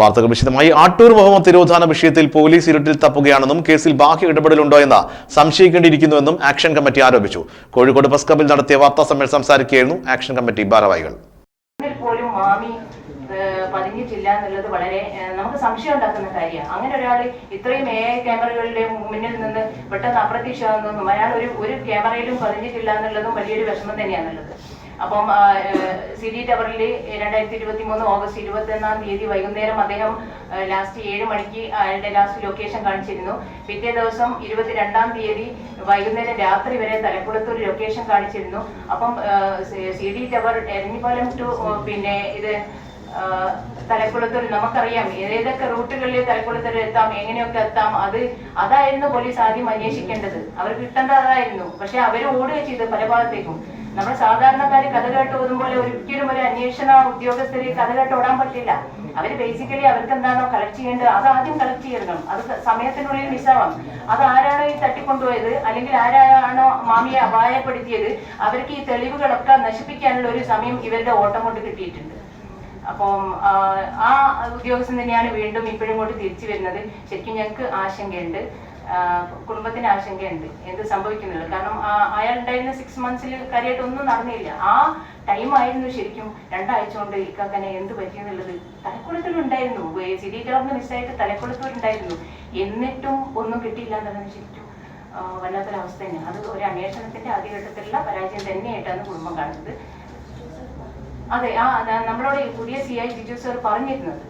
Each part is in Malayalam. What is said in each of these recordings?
വാർത്തകൾ വിശദമായി. ആട്ടൂർ മുഹമ്മദ് തിരോധാന വിഷയത്തിൽ പോലീസ് ഇരുട്ടിൽ തപ്പുകയാണെന്നും കേസിൽ ബാഹ്യ ഇടപെടലുണ്ടോ എന്ന് സംശയിക്കേണ്ടിയിരിക്കുന്നുവെന്നും ആക്ഷൻ കമ്മിറ്റി ആരോപിച്ചു. കോഴിക്കോട് പ്രസ് ക്ലബിൽ നടത്തിയ വാർത്താ സമ്മേളനം സംസാരിക്കുകയായിരുന്നു ആക്ഷൻ കമ്മിറ്റി ഭാരവാഹികൾ. പതിഞ്ഞിട്ടില്ല എന്നുള്ളത് വളരെ നമുക്ക് സംശയം ഉണ്ടാക്കുന്ന കാര്യമാണ്. അങ്ങനെ ഒരാൾ ഇത്രയും എ ക്യാമറകളുടെ മുന്നിൽ നിന്ന് പെട്ടെന്ന് അപ്രത്യക്ഷമാകുന്നതും അയാൾ ഒരു ഒരു ക്യാമറയിലും പതിഞ്ഞിട്ടില്ല എന്നുള്ളതും വലിയൊരു വിഷമം തന്നെയാണുള്ളത്. അപ്പം സി ഡി ടവറിൽ രണ്ടായിരത്തി ഇരുപത്തി മൂന്ന് ഓഗസ്റ്റ് ഇരുപത്തി ഒന്നാം തീയതി വൈകുന്നേരം അദ്ദേഹം ലാസ്റ്റ് ഏഴ് മണിക്ക് അയാളുടെ ലാസ്റ്റ് ലൊക്കേഷൻ കാണിച്ചിരുന്നു. പിറ്റേ ദിവസം ഇരുപത്തിരണ്ടാം തീയതി വൈകുന്നേരം രാത്രി വരെ തലക്കുളത്തൊരു ലൊക്കേഷൻ കാണിച്ചിരുന്നു. അപ്പം C D tower Eranhipalam to പിന്നെ ഇത് തലക്കുളത്തൂർ നമുക്കറിയാം ഏതൊക്കെ റൂട്ടുകളിൽ തലക്കുളത്തൂർ എത്താം എങ്ങനെയൊക്കെ എത്താം അത് അതായിരുന്നു പോലീസ് ആദ്യം അന്വേഷിക്കേണ്ടത്. അവർ കിട്ടേണ്ടത് അതായിരുന്നു പക്ഷെ അവർ ഓടുക ചെയ്ത് പല ഭാഗത്തേക്കും. നമ്മൾ സാധാരണക്കാർ കഥ കേട്ട് പോലെ ഒരിക്കലും ഒരു അന്വേഷണ ഉദ്യോഗസ്ഥര് കഥ കേട്ട് ഓടാൻ പറ്റില്ല. അവർ ബേസിക്കലി അവർക്ക് എന്താണോ കളക്ട് ചെയ്യേണ്ടത് അത് ആദ്യം കളക്ട് ചെയ്യണം. അത് സമയത്തിനുള്ളിൽ മിസ്സാവാം. അത് ആരാണോ ഈ തട്ടിക്കൊണ്ടുപോയത് അല്ലെങ്കിൽ ആരാണോ മാമിയെ അപായപ്പെടുത്തിയത് അവർക്ക് ഈ തെളിവുകളൊക്കെ നശിപ്പിക്കാനുള്ള ഒരു സമയം ഇവരുടെ ഓട്ടം കൊണ്ട് കിട്ടിയിട്ടുണ്ട്. അപ്പം ആ, ഉദ്യോഗസ്ഥൻ തന്നെയാണ് വീണ്ടും ഇപ്പോഴും ഇങ്ങോട്ട് തിരിച്ചു വരുന്നത്. ശരിക്കും ഞങ്ങൾക്ക് ആശങ്കയുണ്ട്. കുടുംബത്തിന് ആശങ്കയുണ്ട്. എന്ത് സംഭവിക്കുന്നുള്ളു കാരണം അയാൾ ഉണ്ടായിരുന്ന സിക്സ് മന്ത്സിൽ കാര്യമായിട്ട് ഒന്നും നടന്നില്ല. ആ ടൈം ആയിരുന്നു ശരിക്കും രണ്ടാഴ്ച കൊണ്ട് ഇക്കാക്കനെ എന്ത് പറ്റിയെന്നുള്ളത്. തലക്കുളത്തിൽ ഉണ്ടായിരുന്നു സിറ്റി ടവറിന് മിസ്സായിട്ട് തലക്കുളത്തൂർ ഉണ്ടായിരുന്നു എന്നിട്ടും ഒന്നും കിട്ടിയില്ല എന്നുള്ളത് ശരിക്കും വല്ലാത്തൊരവസ്ഥ തന്നെയാണ് അത് ഒരു അന്വേഷണത്തിന്റെ ആദ്യഘട്ടത്തിലുള്ള പരാജയം തന്നെയായിട്ടാണ് കുടുംബം കാണുന്നത്. അതെ ആ നമ്മളോട് പുതിയ സി ഐ ജിജു സർ പറഞ്ഞിരുന്നത്.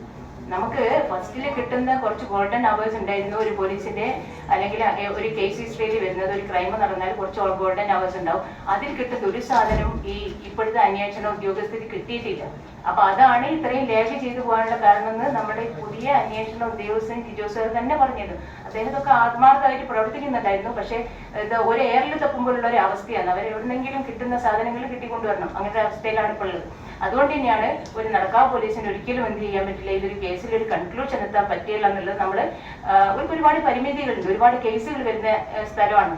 നമുക്ക് ഫസ്റ്റിൽ കിട്ടുന്ന കുറച്ച് ഗോൾഡൻ അവേഴ്സ് ഉണ്ടായിരുന്നു ഒരു പോലീസിന്റെ അല്ലെങ്കിൽ ഒരു കേസ് ഹിസ്റ്ററിയിൽ വരുന്നത് ഒരു ക്രൈം നടന്നാൽ കുറച്ച് ഗോൾഡൻ അവേഴ്സ് ഉണ്ടാവും. അതിൽ കിട്ടുന്ന ഒരു സാധനം ഈ ഇപ്പോഴത്തെ അന്വേഷണ ഉദ്യോഗസ്ഥർക്ക് കിട്ടിയിട്ടില്ല. അപ്പൊ അതാണ് ഇത്രയും ലേഖ ചെയ്തു പോകാനുള്ള കാരണം എന്ന് നമ്മുടെ പുതിയ അന്വേഷണ ഉദ്യോഗസ്ഥൻ ജിജോ സാർ തന്നെ പറഞ്ഞത് അദ്ദേഹത്തൊക്കെ ആത്മാർത്ഥമായിട്ട് പ്രവർത്തിക്കുന്നുണ്ടായിരുന്നു. പക്ഷെ ഇത് ഒരു എയറിൽ തപ്പുമ്പോഴുള്ള ഒരു അവസ്ഥയാണ്. അവർ എവിടെന്നെങ്കിലും കിട്ടുന്ന സാധനങ്ങൾ കിട്ടിക്കൊണ്ടുവരണം. അങ്ങനത്തെ അവസ്ഥയിലാണ് ഇപ്പോൾ ഉള്ളത് അതുകൊണ്ട് തന്നെയാണ് ഒരു നടക്കാവ് പോലീസിന് ഒരിക്കലും എന്ത് ചെയ്യാൻ പറ്റില്ല. ഇതൊരു കേസിൽ ഒരു കൺക്ലൂഷൻ എത്താൻ പറ്റില്ല എന്നുള്ളത് നമ്മൾ ഒരുപാട് പരിമിതികളുണ്ട്. ഒരുപാട് കേസുകൾ വരുന്ന സ്ഥലമാണ്.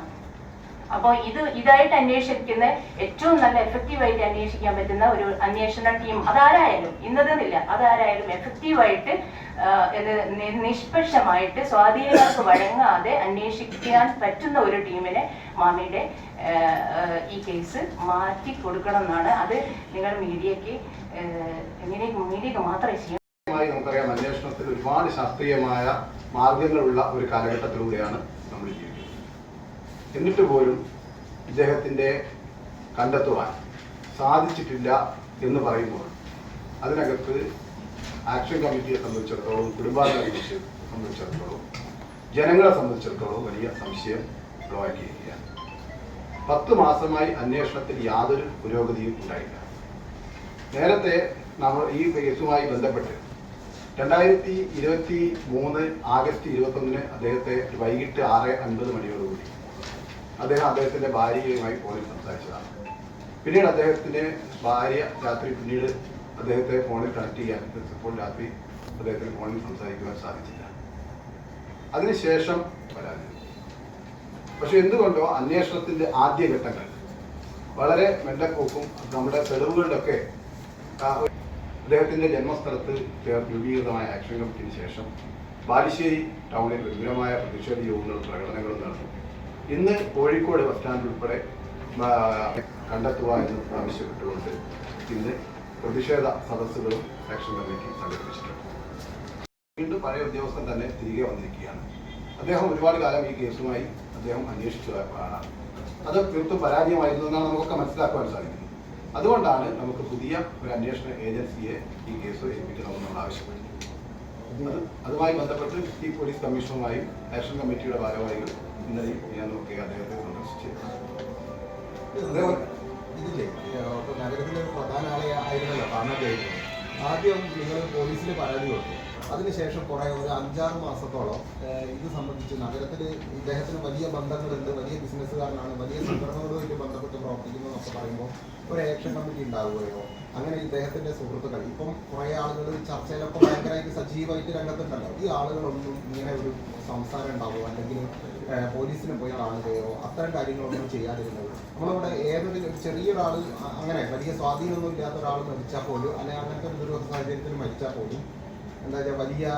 അപ്പോൾ ഇത് ഇതായിട്ട് അന്വേഷിക്കുന്ന ഏറ്റവും നല്ല എഫക്റ്റീവായിട്ട് അന്വേഷിക്കാൻ പറ്റുന്ന ഒരു അന്വേഷണ ടീം അതാരായാലും ഇന്നതെന്നില്ല. അതാരായാലും എഫക്റ്റീവായിട്ട് നിഷ്പക്ഷമായിട്ട് സ്വാധീനങ്ങൾക്ക് വഴങ്ങാതെ അന്വേഷിക്കാൻ പറ്റുന്ന ഒരു ടീമിനെ മാമിയുടെ ഈ കേസ് മാറ്റി കൊടുക്കണം എന്നാണ് അത് നിങ്ങൾ മീഡിയക്ക് ഇങ്ങനെ മീഡിയക്ക് മാത്രമേ ചെയ്യാൻ മായി നമുക്കറിയാം അന്വേഷണത്തിൽ ഒരുപാട് ശാസ്ത്രീയമായ മാർഗങ്ങളുള്ള ഒരു കാലഘട്ടത്തിലൂടെയാണ് നമ്മൾ ജീവിക്കുന്നത്. എന്നിട്ട് പോലും ഇദ്ദേഹത്തിന്റെ കണ്ടെത്തുവാൻ സാധിച്ചിട്ടില്ല എന്ന് പറയുമ്പോൾ അതിനകത്ത് ആക്ഷൻ കമ്മിറ്റിയെ സംബന്ധിച്ചിടത്തോളം കുടുംബാംഗങ്ങളെ സംബന്ധിച്ചിടത്തോളം ജനങ്ങളെ സംബന്ധിച്ചിടത്തോളം വലിയ സംശയം ഉളവാക്കിയിരിക്കുകയാണ്. പത്ത് മാസമായി അന്വേഷണത്തിൽ യാതൊരു പുരോഗതിയും ഉണ്ടായില്ല. നേരത്തെ നമ്മൾ ഈ കേസുമായി ബന്ധപ്പെട്ട് രണ്ടായിരത്തി ഇരുപത്തി മൂന്ന് ആഗസ്റ്റ് ഇരുപത്തൊന്നിന് അദ്ദേഹത്തെ വൈകിട്ട് ആറ് അൻപത് മണിയോടുകൂടി അദ്ദേഹം അദ്ദേഹത്തിന്റെ ഭാര്യയുമായി ഫോണിൽ സംസാരിച്ചതാണ്. പിന്നീട് അദ്ദേഹത്തിന്റെ ഭാര്യ രാത്രി പിന്നീട് അദ്ദേഹത്തെ ഫോണിൽ കണക്ട് ചെയ്യാൻ ഇപ്പോൾ രാത്രി അദ്ദേഹത്തിന് ഫോണിൽ സംസാരിക്കുവാൻ സാധിച്ചില്ല. അതിനുശേഷം പരാതി പക്ഷെ എന്തുകൊണ്ടോ അന്വേഷണത്തിന്റെ ആദ്യഘട്ടങ്ങൾ വളരെ മെല്ലപ്പോക്കും നമ്മുടെ ആ, അദ്ദേഹത്തിന്റെ ജന്മസ്ഥലത്ത് രൂപീകൃതമായ ആക്ഷൻ കമ്മിറ്റിന് ശേഷം ബാലുശ്ശേരി ടൗണിൽ വിപുലമായ പ്രതിഷേധ യോഗങ്ങളും പ്രകടനങ്ങളും നടന്നു. ഇന്ന് കോഴിക്കോട് ബസ് സ്റ്റാൻഡ് ഉൾപ്പെടെ കണ്ടെത്തുക എന്ന് ആവശ്യപ്പെട്ടുകൊണ്ട് ഇന്ന് പ്രതിഷേധ സദസ്സുകളും ആക്ഷൻ കമ്മിറ്റി സംഘടിപ്പിച്ചിട്ടുണ്ട്. വീണ്ടും പഴയ ഉദ്യോഗസ്ഥൻ തന്നെ തിരികെ വന്നിരിക്കുകയാണ്. അദ്ദേഹം ഒരുപാട് കാലം ഈ കേസുമായി അദ്ദേഹം അന്വേഷിച്ചു ആളാണ് അത് തീർത്തും പരാജയമായിരുന്നു എന്നാണ് നമുക്കൊക്കെ മനസ്സിലാക്കുവാൻ സാധിക്കുന്നത്. അതുകൊണ്ടാണ് നമുക്ക് പുതിയ ഒരു അന്വേഷണ ഏജൻസിയെ ഈ കേസ് ഏൽപ്പിക്കണമെന്ന് നമ്മൾ ആവശ്യപ്പെട്ടത് അതുമായി ബന്ധപ്പെട്ട് ഈ പോലീസ് കമ്മീഷണറുമായും ആക്ഷൻ കമ്മിറ്റിയുടെ ഭാരവാഹികൾ ഇന്നലെയും ഞാൻ നോക്കി അദ്ദേഹത്തെ സന്ദർശിച്ചു അതേപോലെ ആദ്യം നിങ്ങൾ പോലീസിൽ പരാതി കൊടുത്തു. അതിനുശേഷം കുറേ ഒരു അഞ്ചാറ് മാസത്തോളം ഇത് സംബന്ധിച്ച് നഗരത്തിൽ ഇദ്ദേഹത്തിന് വലിയ ബന്ധങ്ങളുണ്ട് വലിയ ബിസിനസ്സുകാരനാണ് വലിയ സംഘടനകളുമായിട്ട് ബന്ധപ്പെട്ട് പ്രവർത്തിക്കുന്നു എന്നൊക്കെ പറയുമ്പോൾ ഒരു ആക്ഷൻ കമ്മിറ്റി ഉണ്ടാവുകയോ അങ്ങനെ ഇദ്ദേഹത്തിന്റെ സുഹൃത്തുക്കൾ ഇപ്പം ആളുകൾ ചർച്ചയിലൊക്കെ ഭയങ്കരമായിട്ട് സജീവമായിട്ട് രംഗത്തുണ്ടല്ലോ. ഈ ആളുകളൊന്നും ഇങ്ങനെ ഒരു സംസാരം ഉണ്ടാവോ? അല്ലെങ്കിൽ പോലീസിന് പോയി കാണുകയോ അത്തരം കാര്യങ്ങളൊന്നും ചെയ്യാതിരുന്നത്. നമ്മളിവിടെ ഏതൊരു ചെറിയൊരാൾ അങ്ങനെ വലിയ സ്വാധീനമൊന്നും ഇല്ലാത്ത ഒരാൾ മരിച്ചാൽ പോലും അല്ലെങ്കിൽ അങ്ങനത്തെ ഒരു സാഹചര്യത്തിൽ മരിച്ചാൽ പോലും എന്താ വലിയ